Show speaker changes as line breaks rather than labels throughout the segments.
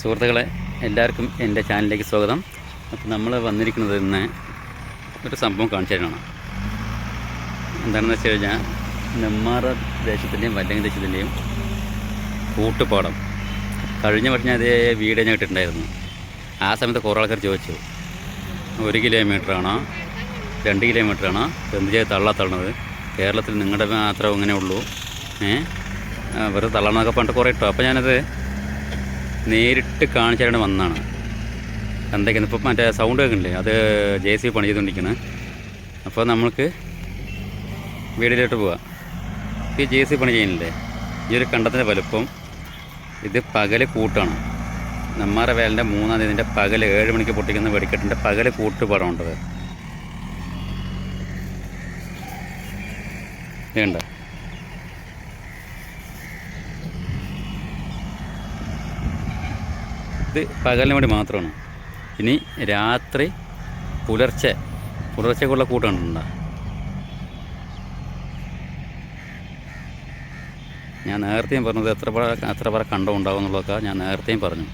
സുഹൃത്തുക്കളെ എല്ലാവർക്കും എന്റെ ചാനലിലേക്ക് സ്വാഗതം. അപ്പോൾ നമ്മൾ വന്നിരിക്കുന്നത് ഇന്ന് ഒരു സംഭവം കാണിച്ചു തരണം എന്താണെന്ന് വെച്ച് കഴിഞ്ഞാൽ നെമ്മാറ ദേശത്തിന്റെയും വല്ലങ്ങി ദേശത്തിന്റെയും കൂട്ടുപാടം. കഴിഞ്ഞ വർഷം ഞാൻ അതേ വീട് ഞാൻ ഇട്ടിട്ടുണ്ടായിരുന്നു. ആ സമയത്ത് കുറേ ആൾക്കാർ ചോദിച്ചു ഒരു കിലോമീറ്ററാണോ? രണ്ട് കിലോമീറ്ററാണോ? എന്ത് തള്ളാ തള്ളണത്? കേരളത്തിൽ നിങ്ങളുടെ മാത്രം ഇങ്ങനെ ഉള്ളൂ. ഏഹ് വെറുതെ തള്ളണമെന്നൊക്കെ പണ്ട് കുറേ ഇട്ടോ. അപ്പോൾ ഞാനത് നേരിട്ട് കാണിച്ചാലാണ് വന്നതാണ്. എന്തൊക്കെയാണ് ഇപ്പോൾ മറ്റേ സൗണ്ട് കേൾക്കുന്നില്ലേ? അത് ജെ സി പണി ചെയ്തുകൊണ്ടിരിക്കുന്നത് അപ്പോൾ നമ്മൾക്ക് വീടിലോട്ട് പോവാം. ഈ ജെ സി പണി ചെയ്യുന്നില്ലേ? ഈ ഒരു കണ്ടത്തിന്റെ വലുപ്പം ഇത് പകൽ കൂട്ടാണ്. നമ്മാറ വേലിന്റെ മൂന്നാം തീയതിന്റെ പകൽ ഏഴ് മണിക്ക് പൊട്ടിക്കുന്ന വെടിക്കെട്ടിന്റെ പകൽ കൂട്ടുപാടമുണ്ടത് വേണ്ട ഇത് പകലിന് വേണ്ടി മാത്രമാണ്. ഇനി രാത്രി പുലർച്ചെ പുലർച്ചക്കുള്ള കൂട്ടാണുണ്ടോ ഞാൻ നേരത്തെയും പറഞ്ഞത് എത്ര പറ എത്ര പറ കണ്ടം ഉണ്ടാവും എന്നുള്ളതൊക്കെ ഞാൻ നേരത്തെയും പറഞ്ഞു.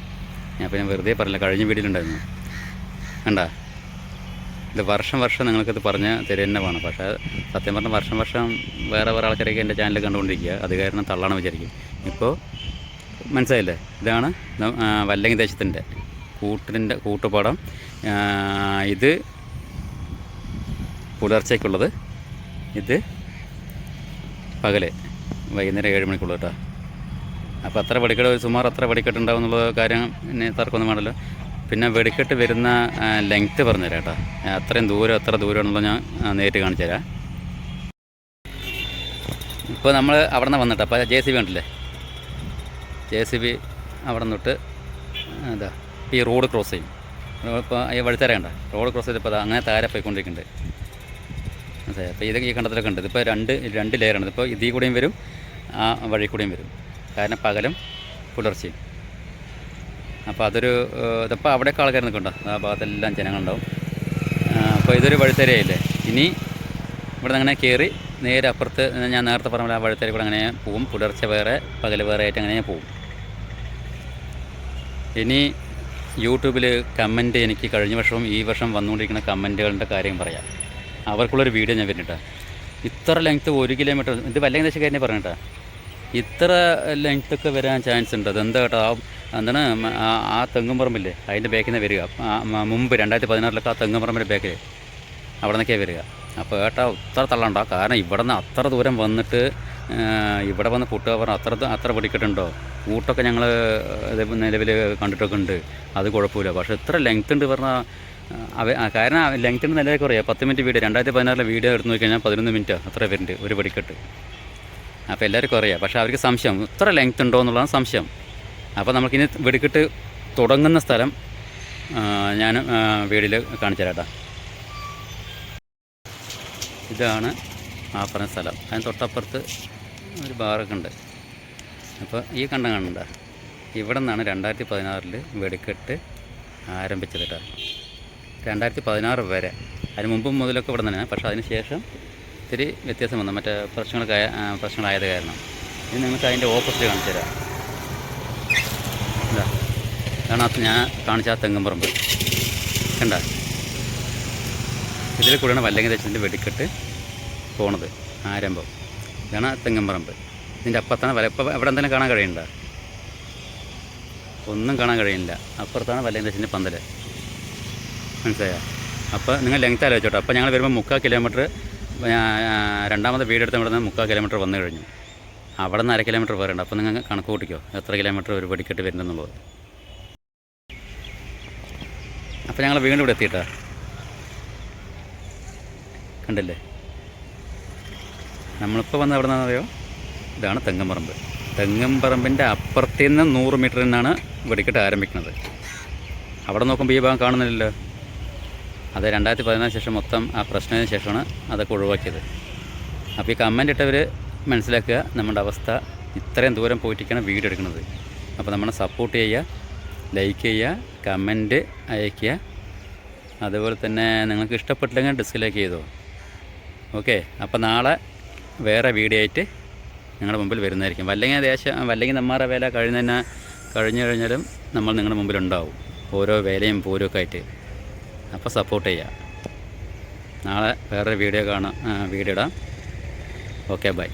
ഞാൻ പിന്നെ വെറുതെ പറഞ്ഞില്ല കഴിഞ്ഞ വീട്ടിലുണ്ടായിരുന്നു കണ്ട? ഇത് വർഷം വർഷം നിങ്ങൾക്കിത് പറഞ്ഞ് വേണം പക്ഷേ സത്യം പറഞ്ഞാൽ വർഷം വർഷം വേറെ വേറെ ആൾക്കാരൊക്കെ എന്റെ ചാനൽ കണ്ടുകൊണ്ടിരിക്കുക. അത് കാരണം തള്ളാണ് വിചാരിക്കും. ഇപ്പോൾ മനസ്സിലായില്ലേ? ഇതാണ് വല്ലങ്ങി ദേശത്തിന്റെ കൂട്ടിന്റെ കൂട്ടുപാടം. ഇത് പുലർച്ചയ്ക്കുള്ളത്. ഇത് പകൽ വൈകുന്നേരം ഏഴ് മണിക്കുള്ളത് കേട്ടോ. അപ്പോൾ അത്ര വെടിക്കെട്ട് ഒരു സുമാർ അത്ര വെടിക്കെട്ട് ഉണ്ടാവും എന്നുള്ള കാര്യം തർക്കമൊന്നും വേണമല്ലോ. പിന്നെ വെടിക്കെട്ട് വരുന്ന ലെങ്ത്ത് പറഞ്ഞുതരാം കേട്ടോ. അത്രയും ദൂരം എത്ര ദൂരം എന്നുള്ളത് ഞാൻ നേരിട്ട് കാണിച്ചു തരാം ഇപ്പോൾ നമ്മൾ അവിടെ നിന്ന് വന്നിട്ട് അപ്പോൾ ജെ സി ബി ഉണ്ടല്ലേ ജെ സി ബി അവിടെ നിന്നിട്ട് എന്താ ഈ റോഡ് ക്രോസ് ചെയ്യും. ഇപ്പോൾ ഈ വഴിത്തരയുണ്ട റോഡ് ക്രോസ് ചെയ്തപ്പോൾ അങ്ങനെ താര പോയിക്കൊണ്ടിരിക്കുന്നുണ്ട്. അതെ അപ്പോൾ ഇത് ഈ കണ്ടത്തിലൊക്കെ ഉണ്ട്. ഇതിപ്പോൾ രണ്ട് രണ്ട് ലെയറാണ് ഇതിപ്പോൾ ഇതിൽ കൂടെയും വരും ആ വഴി കൂടെയും വരും. കാരണം പകലും പുലർച്ചയും അപ്പോൾ അതൊരു ഇതിപ്പോൾ അവിടെയൊക്കെ ആൾക്കാർ നിൽക്കണ്ടോ ആ ഭാഗത്തെല്ലാം ജനങ്ങളുണ്ടാവും. അപ്പോൾ ഇതൊരു വഴിത്തരയല്ലേ ഇനി ഇവിടെ അങ്ങനെ കയറി നേരെ അപ്പുറത്ത് ഞാൻ നേരത്തെ പറഞ്ഞ ആ വഴിത്തര കൂടെ അങ്ങനെ പോവും പുലർച്ചെ വേറെ പകൽ വേറെ ആയിട്ട് അങ്ങനെ പോവും ഇനി യൂട്യൂബിൽ കമന്റ് എനിക്ക് കഴിഞ്ഞ വർഷവും ഈ വർഷം വന്നുകൊണ്ടിരിക്കുന്ന കമന്റുകളുടെ കാര്യം പറയാം. അവർക്കുള്ളൊരു വീഡിയോ ഞാൻ വരുന്നുട്ടാ ഇത്ര ലെങ്ത്ത് ഒരു കിലോമീറ്റർ ഇത് വല്ലെങ്കിൽ ദേശക്കാരനെ പറഞ്ഞിട്ടാ? ഇത്ര ലെങ്ത്തൊക്കെ വരാൻ ചാൻസ് ഉണ്ട്. അതെന്താ കേട്ടോ? ആ എന്താണ് ആ തെങ്ങുംപറമ്പില്ലേ അതിന്റെ ബാക്കിൽ നിന്ന് വരിക. മുമ്പ് രണ്ടായിരത്തി പതിനാറിലൊക്കെ ആ തെങ്ങുംപറമ്പിന്റെ ബാക്കിൽ അവിടെ നിന്നൊക്കെയാണ് വരിക. അപ്പോൾ ഏട്ടാ ഇത്ര തള്ളണ്ട. കാരണം ഇവിടെ നിന്ന് അത്ര ദൂരം വന്നിട്ട് ഇവിടെ വന്ന് പുട്ടുക പറഞ്ഞാൽ അത്ര അത്ര പിടിക്കട്ടുണ്ടോ? കൂട്ടൊക്കെ ഞങ്ങൾ നിലവിൽ കണ്ടിട്ടൊക്കെ ഉണ്ട്. അത് കുഴപ്പമില്ല. പക്ഷേ ഇത്ര ലെങ്ത് ഉണ്ട് പറഞ്ഞാൽ അവ കാരണം ലെങ്ത്തിന്റെ നിലയൊക്കെ പറയാം. പത്ത് മിനിറ്റ് വീഡിയോ രണ്ടായിരത്തി പതിനാറിലെ വീഡിയോ എടുത്ത് നോക്കി കഴിഞ്ഞാൽ പതിനൊന്ന് മിനിറ്റ് അത്ര വരുന്നുണ്ട് ഒരു പടിക്കെട്ട്. അപ്പോൾ എല്ലാവർക്കും അറിയാം. പക്ഷേ അവർക്ക് സംശയം ഇത്ര ലെങ്ത് ഉണ്ടോ എന്നുള്ളതാണ് സംശയം. അപ്പോൾ നമുക്കിനി വെടിക്കെട്ട് തുടങ്ങുന്ന സ്ഥലം ഞാൻ വീഡിയോയിൽ കാണിച്ചു തരാം ഇതാണ് ആ പറഞ്ഞ സ്ഥലം. അതിന് തൊട്ടപ്പുറത്ത് ഒരു ബാറൊക്കെ ഉണ്ട്. അപ്പോൾ ഈ കണ്ട കാണണ്ട ഇവിടെ നിന്നാണ് രണ്ടായിരത്തി പതിനാറിൽ വെടിക്കെട്ട് ആരംഭിച്ചത് കേട്ടോ രണ്ടായിരത്തി പതിനാറ് വരെ. അതിന് മുമ്പ് മുതലൊക്കെ ഇവിടെ തന്നെയാണ്. പക്ഷേ അതിന് ശേഷം ഇത്തിരി വ്യത്യാസം വന്നു. മറ്റേ പ്രശ്നങ്ങളൊക്കെ പ്രശ്നങ്ങളായത് കാരണം. ഇനി നിങ്ങൾക്ക് അതിന്റെ ഓപ്പോസിറ്റ് കാണിച്ചു തരാം. എന്താ ആ ഞാൻ കാണിച്ച ആ തെങ്ങുംപറമ്പ് കണ്ട? ഇതിൽ കൂടെയാണ് വല്ലങ്ങി ദേശത്തിന്റെ വെടിക്കെട്ട് പോണത് ആരംഭം. ഇതാണ് തെങ്ങമ്പറമ്പ് ഇതിന്റെ അപ്പുറത്താണ് വല ഇപ്പം എവിടെ തന്നെ കാണാൻ കഴിയണ്ട ഒന്നും കാണാൻ കഴിയില്ല അപ്പുറത്താണ് വല്ലങ്ങി ദേശത്തിന്റെ പന്തൽ മനസ്സിലായോ? അപ്പോൾ നിങ്ങൾ ലെങ്ത് ആലോചിച്ചോട്ടോ. അപ്പോൾ ഞങ്ങൾ വരുമ്പോൾ മുക്കാൽ കിലോമീറ്റർ രണ്ടാമത്തെ വീടെടുത്ത് ഇവിടെ നിന്ന് മുക്കാൽ കിലോമീറ്റർ വന്നു കഴിഞ്ഞു. അവിടെ നിന്ന് അര കിലോമീറ്റർ ഉണ്ട്. അപ്പോൾ നിങ്ങൾ കണക്ക് കൂട്ടിക്കോ. എത്ര കിലോമീറ്റർ ഒരു വെടിക്കെട്ട് വരുന്നുള്ളത് അപ്പോൾ ഞങ്ങൾ വീണ്ടും ഇവിടെ എത്തിയിട്ടാ? കണ്ടില്ലേ? നമ്മളിപ്പോൾ വന്ന എവിടെ അറിയോ? ഇതാണ് തെങ്ങമ്പറമ്പ് തെങ്ങമ്പറമ്പിന്റെ അപ്പുറത്തു നിന്ന് നൂറ് മീറ്ററിൽ നിന്നാണ് വെടിക്കെട്ട് ആരംഭിക്കുന്നത്. അവിടെ നോക്കുമ്പോൾ ഈ ഭാഗം കാണുന്നില്ലല്ലോ. അത് രണ്ടായിരത്തി പതിനാലിന് ശേഷം മൊത്തം ആ പ്രശ്നത്തിന് ശേഷമാണ് അതൊക്കെ ഒഴിവാക്കിയത്. അപ്പോൾ ഈ കമന്റ് ഇട്ടവർ മനസ്സിലാക്കുക നമ്മുടെ അവസ്ഥ ഇത്രയും ദൂരം പോയിട്ടൊക്കെയാണ് വീഡിയോ എടുക്കുന്നത്. അപ്പോൾ നമ്മളെ സപ്പോർട്ട് ചെയ്യുക ലൈക്ക് ചെയ്യുക കമന്റ് അയയ്ക്കുക. അതുപോലെ തന്നെ നിങ്ങൾക്ക് ഇഷ്ടപ്പെട്ടില്ലെങ്കിൽ ഡിസ്ലൈക്ക് ചെയ്തോ. ഓക്കെ അപ്പോൾ നാളെ വേറെ വീഡിയോ ആയിട്ട് നിങ്ങളുടെ മുമ്പിൽ വരുന്നതായിരിക്കും. വല്ലെങ്കിൽ ദേശം വല്ലെങ്കിൽ നമ്മുടെ വേല കഴിഞ്ഞ തന്നെ കഴിഞ്ഞു കഴിഞ്ഞാലും നമ്മൾ നിങ്ങളുടെ മുമ്പിൽ ഉണ്ടാവും ഓരോ വേലയും പൂരും ആയിട്ട്. അപ്പോൾ സപ്പോർട്ട് ചെയ്യുക നാളെ വേറൊരു വീഡിയോ കാണാം വീഡിയോ ഇടാം. Okay bye